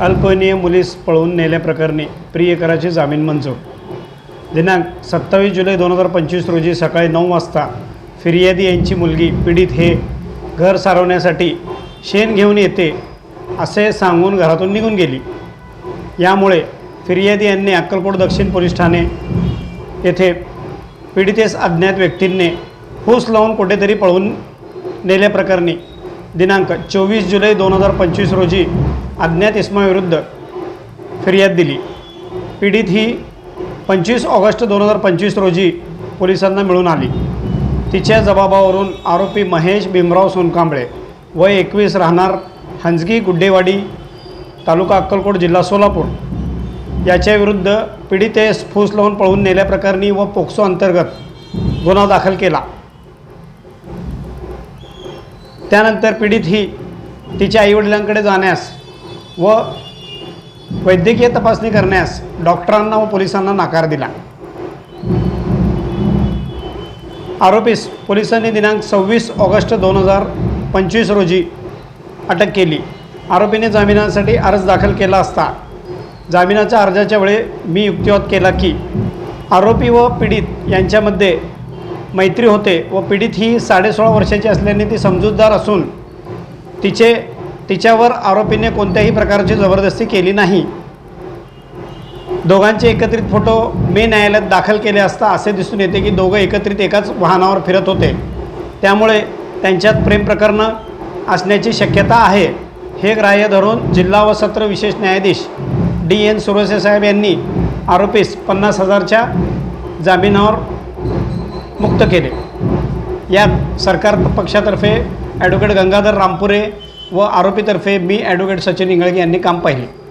अल्पनीय मुलीस पळवून नेल्याप्रकरणी प्रियकराची जामीन मंजूर. दिनांक सत्तावीस जुलै दोन हजार पंचवीस रोजी सकाळी नऊ वाजता फिर्यादी यांची मुलगी पीडित हे घर सारवण्यासाठी शेण घेऊन येते असे सांगून घरातून निघून गेली. यामुळे फिर्यादी यांनी अक्कलकोट दक्षिण पोलीस ठाणे येथे पीडितेस अज्ञात व्यक्तींनी फूस लावून कुठेतरी पळवून नेल्याप्रकरणी दिनांक चोवीस जुलै दोन हजार पंचवीस रोजी अज्ञात इस्माविरुद्ध फिर्याद दिली. पीडित ही पंचवीस ऑगस्ट दोन हजार पंचवीस रोजी पोलिसांना मिळून आली. तिच्या जबाबावरून आरोपी महेश भीमराव सोनकांबळे वय एकवीस राहणार हंजगी गुड्डेवाडी तालुका अक्कलकोट जिल्हा सोलापूर याच्याविरुद्ध पीडितेस फूस लावून पळवून नेल्याप्रकरणी व पोक्सो अंतर्गत गुन्हा दाखल केला. त्यानंतर पीडित ही तिच्या आईवडिलांकडे जाण्यास व वैद्यकीय तपासणी करण्यास डॉक्टरांना व पोलिसांना नकार दिला. आरोपीस पोलिसांनी दिनांक सव्वीस ऑगस्ट दोन हजार पंचवीस रोजी अटक केली. आरोपीने जामिनासाठी अर्ज दाखल केला असता जामिनाच्या अर्जाच्या वेळी मी युक्तिवाद केला की आरोपी व पीडित यांच्यामध्ये मैत्री होते व पीडित ही साडेसोळा वर्षाची असल्याने ती समजूतदार असून तिचे तिच्यावर आरोपीने कोणत्याही प्रकारची जबरदस्ती केली नाही. दोघांचे एकत्रित फोटो मे न्यायालयात दाखल केले असता असे दिसून येते की दोघं एकत्रित एकाच वाहनावर फिरत होते. त्यामुळे त्यांच्यात प्रेम प्रकरणं असण्याची शक्यता आहे. हे ग्राह्य धरून जिल्हा व सत्र विशेष न्यायाधीश डी एन सुरसे साहेब यांनी आरोपीस पन्नास हजारच्या जामिनावर मुक्त केले. यात सरकार पक्षातर्फे ॲडव्होकेट गंगाधर रामपुरे व आरोपीतर्फे मी ॲडव्होकेट सचिन इंगळगे यांनी काम पाहिले.